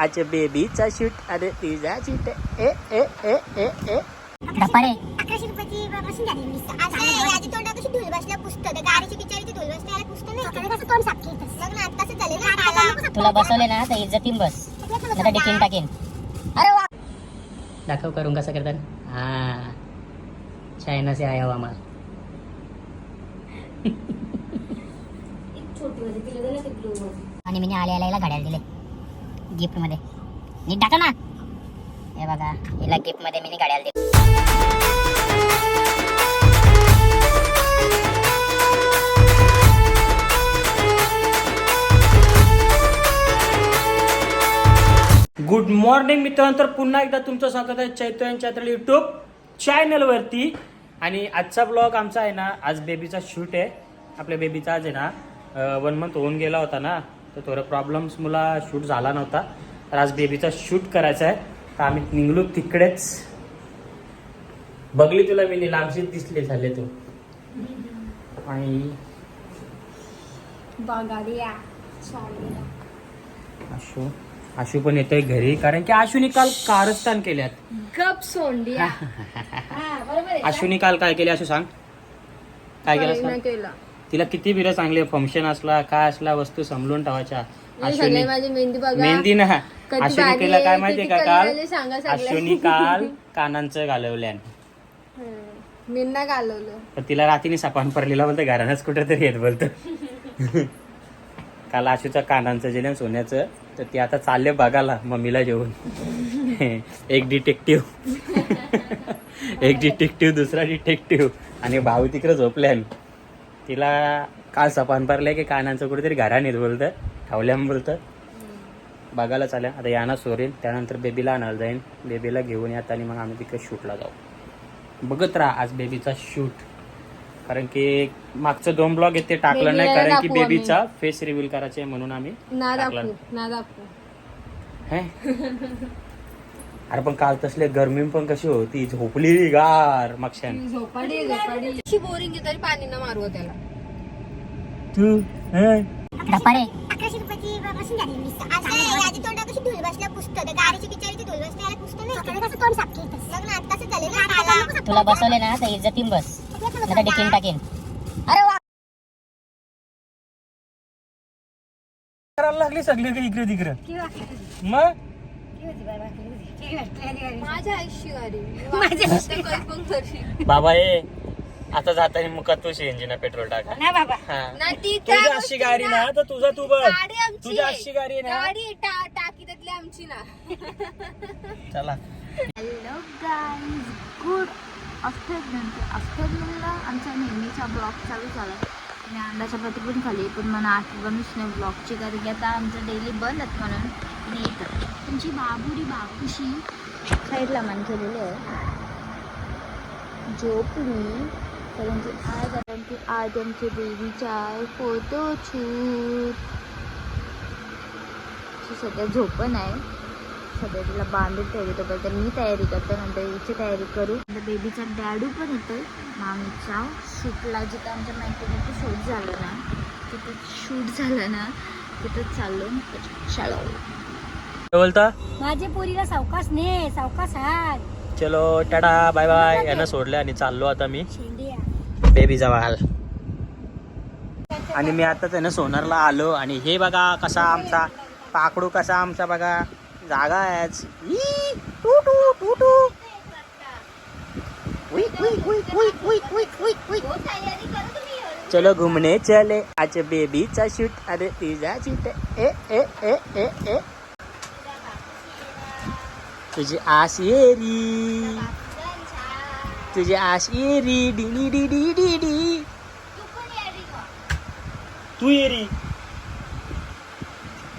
आज बेबीचा शूट अरे तिचा शूट ए ए ए ए ए. अकराशे रुपयाची झाली वीस आज कशी धुल बसल्या पुसतं. त्या गाडीची बिचारीची धुल बसल्या याला पुसतं नाही. कसं तोंड साफ केलं लग्न आत्ताच झालेलं आला तुला बसवले ना तर इज्जतीन बस. आता टिफिन टाकेन अरे वा. दाखव करून कसं करतात. हा. चायना से आया हुआ माल. आणि मी आल्या आल्या घड्याळ दिले गिफ्टमध्ये नीट टाका ना. हे बघा हिला गिफ्टमध्ये मी गाड्याला दिले. गुड मॉर्निंग मित्रांनो तर पुन्हा एकदा तुमचं स्वागत आहे चैतन्य चैत्र युट्यूब चॅनलवरती आणि आजचा ब्लॉग आमचा आहे ना आज बेबीचा शूट आहे. आपल्या बेबीचा आज आहे ना वन मंथ होऊन गेला होता ना. तर थोडं प्रॉब्लेम्स मला शूट झाला नव्हता. तर आज बेबीचा शूट करायचा आहे. तर आम्ही निघलो तिकडेच. बघली तुला मी लांबशीच दिसले झाले तू. आणि आशू आशू पण येतोय घरी. कारण की आशूने काल कारस्थान केल्यात गप सोंडिया. आशूने काल काय केले? आशू सांग. काय केलं सांग? केलं. तिला किती बिरं चांगले फंक्शन असला काय असला वस्तू समजून ठेवायच्या. माझी मेहंदी ना. भारी केलं काय माहितीये का काल. आशूने काल कानांचं. मी ना घालवलं. तिला रात्रीने सपान पडलेला बोलतो घरानच कुठं तरी येत बोलतो. काल आशूचं कानांचं जे ना सोन्याचं तर ते आता चालले बघायला मम्मीला जेवून एक डिटेक्टिव्ह एक डिटेक्टिव्ह दुसरा डिटेक्टिव्ह आणि भाऊ तिकडे झोपल्यान तिला काल सपान पडलंय की कानांचं कुठेतरी घरान येत बोलतं ठेवल्याम बोलतं. बघायला चालेल आता याना सोरेल त्यानंतर बेबीला आणायला जाईन. बेबीला घेऊन येत आणि मग आम्ही तिकडे शूटला जाऊ. बघत राहा आज बेबीचा शूट. कारण की मागचं दोन ब्लॉग येते टाकलं नाही कारण की. बेबीचा फेस रिव्हील करायचे म्हणून आम्ही ना टाकलं. दाखवू ना दाखवू. हे? अरे पण काल तसले गरमी पण कशी होती झोपली गार झोपाडी अशी बोरिंग आहे तरी पाणी ना मारू त्याला. तू हे? अकराशे रुपयाची बसून झाली वीस आज आधी तोंडा कशी धुल बसल्या पुसतं. त्या गाडीची बिचारीची धुल बसल्या याला पुसतं नाही. कसं तोंड साफ केलं लग्न आत्ताच झालेलं आला तुला बसवले ना तर इज्जतीन बस. आता टिफिन टाकेन अरे वा. करायला लागली सगळी काही इकडे तिकडे? मग? माझ्या करशील बाबा ए आता जाताना मुखात तू सीएनजी ना पेट्रोल टाका? ना बाबा. हा. ना ती त्या तुझी अशी गाडी ना तर तुझा तू बघ. गाडी आमची तुझी आहे. अशी गाडी ना. गाडी टा- टाकी त्यातली आमची ना. चला. हॅलो गाईज गुड आफ्टरनून आफ्टरनूनला आमचा नेहमीचा ब्लॉग चालू झाला. आणि अंड्याच्या प्रती पण खाली पण मला आठवणच नाही ब्लॉगची कारण की आता आमचं डेली बंद आहेत म्हणून आणि येतात तुमची बाबुडी बाबूशी साईडला मान केलेली आहे. झोपली कारण की आज आमच्या बेबीचा आहे फोटो शूट सध्या झोपण आहे. सध्या तिला बांधून ठेवली तोपर्यंत मी तयारी करते नंतर हिची तयारी करू. नंतर बेबीचा डॅडू पण येतोय. मामीचा शूटला जिथं आमच्या मॅकेनिक शूट झालं ना तिथं शूट झालं ना तिथं चाललो शाळा बोलता? माझे पोरीला सावकाश ने सावकाश हात चलो टाटा बाय बाय. यांना सोडले आणि चाललो आता मी. बेबीचा वाल आणि मी आताच आहे ना सोनारला आलो आणि हे बघा कसा आमचा पाकडू कसा आमचा बघा जागा आहे आज. ई, चलो घुमणे चले. आज बेबीचा शूट अरे तिचा शूट ए ए ए ए ए. तुझी आस येरी. तुझी आस येरी डी डी डी डी डी डी. तू येरी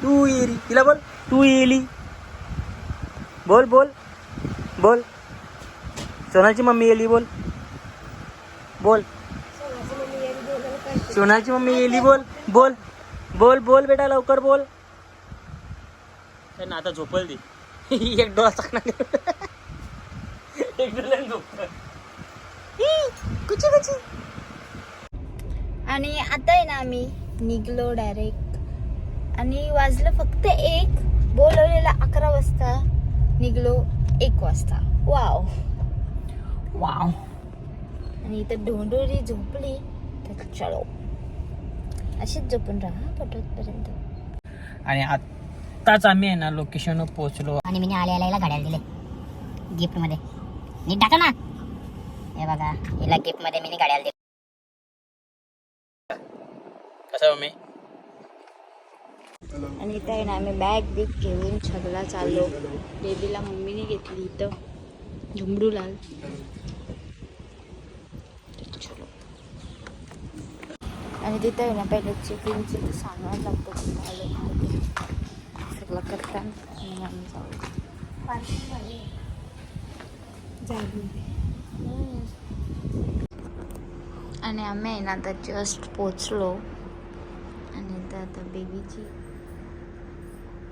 तू येरी तिला बोल. तू येली बोल बोल. बोल. सोनाची मम्मी येली बोल. बोल. सोनाची मम्मी येली बोल बोल बोल. बोल. बेटा लवकर बोल. ना आता झोपल ती. एक डोळा चाकणार. एक डोळ्याने झोपलं. आणि आता आहे ना आम्ही निघलो डायरेक्ट आणि वाजलं फक्त एक बोलवलेला अकरा वाजता निघलो एक वाजता. वाव वाव आणि इथं ढोंडोरी झोपली तर चलो. अशीच झोपून राहा पटवतपर्यंत आणि आत्ताच आम्ही आहे ना लोकेशनवर पोहोचलो. आणि मी आल्या आल्या घड्याळ दिले. गिफ्टमध्ये. नीट टाका ना. हे बघा हिला गिफ्टमध्ये मी घड्याळ दिले. कसं मम्मी? आणि इथं आहे ना आम्ही बॅग बिग घेऊन छगला चाललो. बेबीला मम्मीने घेतली इथं. झुंबडू लाल. आणि तिथं आहे ना पहिले चिकनचं ते सांगावं लागतं आलो सगळं करताना आणि आम्ही जाऊ आणि आम्ही आहे ना आता जस्ट पोचलो. आता बेबीची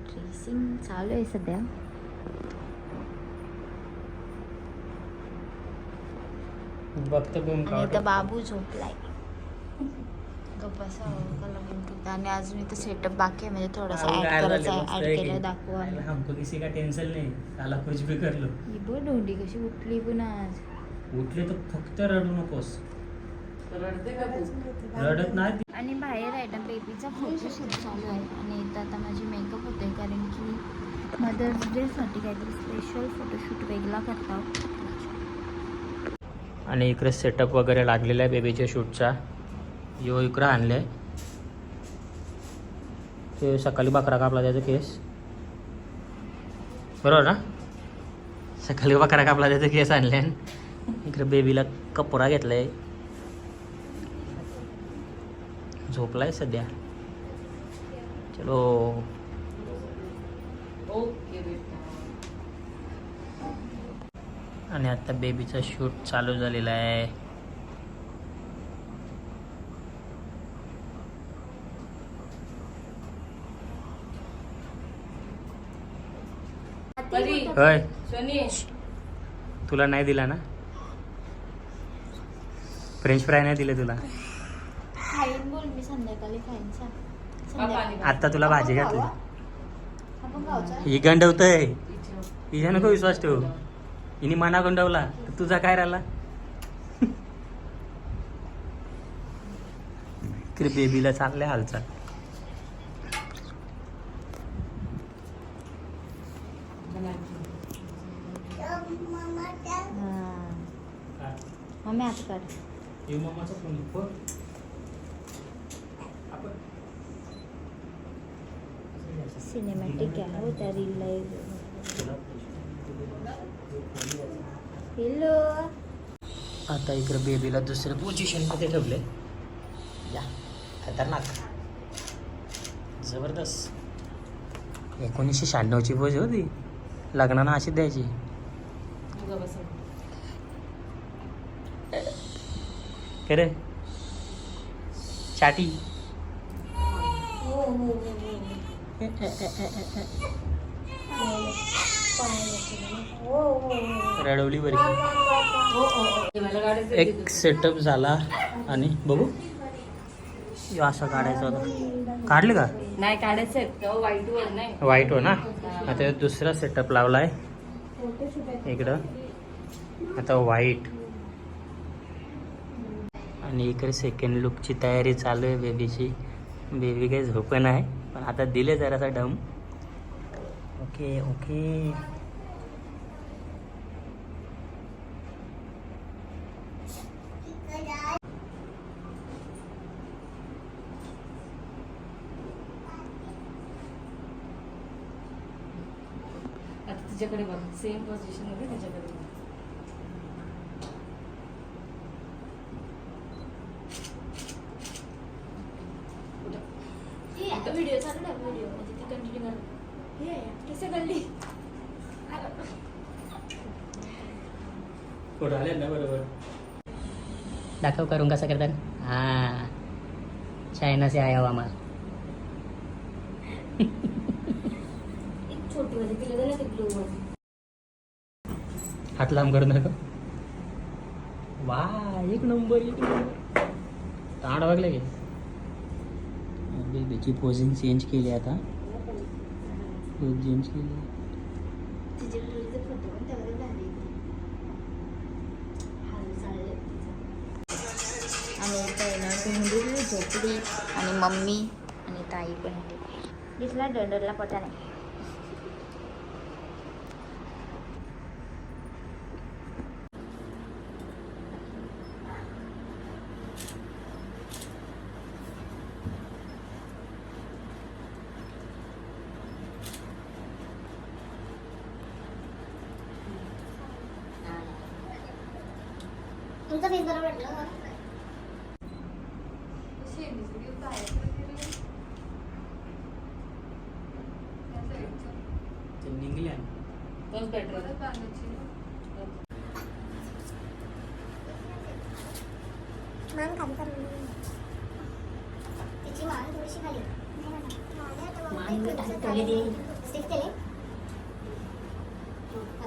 ड्रेसिंग चालू आहे सध्या. बघतो बाबू झोपलाय. गप्प बसावं, कला म्हणते. आणि अजून इथं सेटअप बाकी आहे म्हणजे थोडासा ऍड करायचा ऍड केलं दाखवा हमको किसी का टेंशन नाही. साला कुछ भी कर लो. ही बघ ढोंडी कशी उठली पण आज. उठले तर फक्त रडू नकोस. रडत नाही. आणि बाहेर आहे ना बेबीचा फोटोशूट चालू आहे. आणि इथं आता माझी मेकअप होते कारण की मदर्स डेसाठी काहीतरी स्पेशल फोटोशूट वेगळा करतात आणि इकडे सेटअप वगैरे लागलेला आहे बेबीच्या शूटचा यो इकडं आणले ते सकाळी बकरा कापला त्याचा केस. बरोबर ना? सकाळी बकरा कापला त्याचा केस आणले इकडे बेबीला कपडा घेतलाय. झोपलाय सध्या. चलो. आणि आता बेबीचा शूट चालू झालेला आहे. होय. तुला नाही दिला ना? फ्रेंच फ्राय नाही दिले तुला? खाईन बोल मी संध्याकाळी खाईन सांग संध्याकाळी. आता तुला भाजी घातली. आपण गावचा ही गंडवतय. हिच्या नको विश्वास ठेवू. हिने मना गंडवला. तर तुझा काय राहिला? इकडे बेबीला चांगले हालचाल. मम्मी आता काढ सिनेमॅटिक आहे हो त्या रील हॅलो आता इकडे बेबीला दुसऱ्या पोझिशनमध्ये ठेवले या खतरनाक जबरदस्त एकोणीसशे शहाण्णवची पोज होती लग्नानं अशी द्यायची खरे चाटी रडवली बरी. एक सेटअप झाला आणि बघू. असा काढायचा होता काढले का? नाही काढायचं आहेत. तेव्हा वाईट वर नाही. वाईट हो ना? आता दुसरा सेटअप लावलाय. इकडं. आता व्हाईट आणि इकडे सेकंड लुकची तयारी चालू आहे बेबीची बेबी काही झोपण आहे. पण आता दिले जरासा डम ओके ओके. आता तुझ्याकडे बघ सेम पोझिशनमध्ये तुझ्याकडे बघ. व्हिडिओ चालू ना व्हिडिओ म्हणजे ती कंटिन्यू कर हे कसं कळली फोटो आले ना बरोबर. दाखव करून कसं करतात हा. चायना से आया हुआ माल हात लांब करून दाखव. वा एक नंबर एक नंबर. तांड बघले की. बेबीची पोझिंग चेंज केली आता. तिचे मुलीचे मुली आणि मम्मी आणि ताई पण दिसला डोंडरला पटा नाही. तुमचा फेस बरोबर वाटलं कशी निघल्या बांधायची ना. मान खाली कर तिची मान थोडीशी खाली मान देईन. स्टिक केले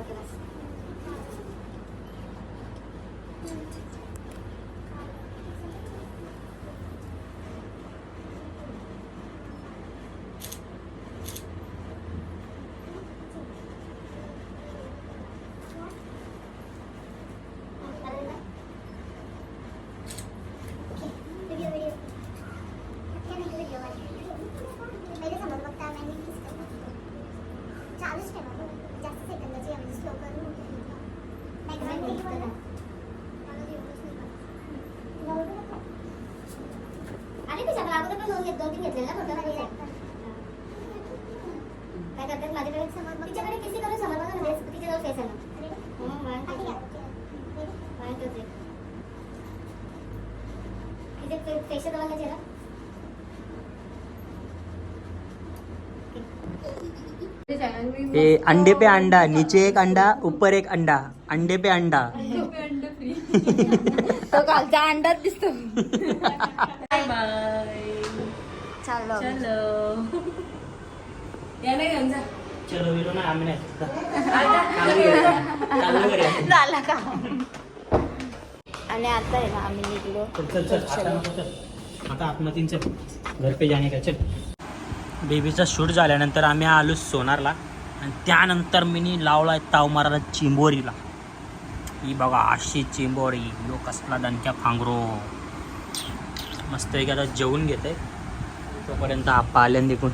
ओके बस व्हिडिओ व्हिडिओ क्या नाही व्हिडिओ मेरे समोर बघता मी चालूच ठेवा बघ. जास्त सेकंदाची म्हणजे स्लो करून बॅकग्राऊंड ठीक बघा मला एवढंच नाही बघ. एवढं नको. अरे तुझ्या अगोदर पण दोन घेत दोन तीन ना फोटो काय करतात माझ्याकडे. तिच्याकडे किसी बघा ना तिच्याजवळ फेस आहे. तिचे चेहरा ए अंडे पे अंडा नीचे एक अंडा ऊपर एक अंडा अंडे पे अंडा. तो कालचा अंडाच दिसतो चलो. या नाही घेऊन जा. चलो विलो ना आम्ही नाही झाला का? आणि आता आहे ना आम्ही निघलो. चल चल चल. आता चल. आत्मतीन चल घर पे जाणे का? चल. बेबीचा शूट झाल्यानंतर आम्ही आलो सोनारला. आणि त्यानंतर मी लावला ताव मारायला चिंबोरीला. ही बघा अशी चिंबोरी. यो कसला दणक्या फांगरो. मस्त एक आता जेवून घेते तोपर्यंत आप्पा आल्यान देखून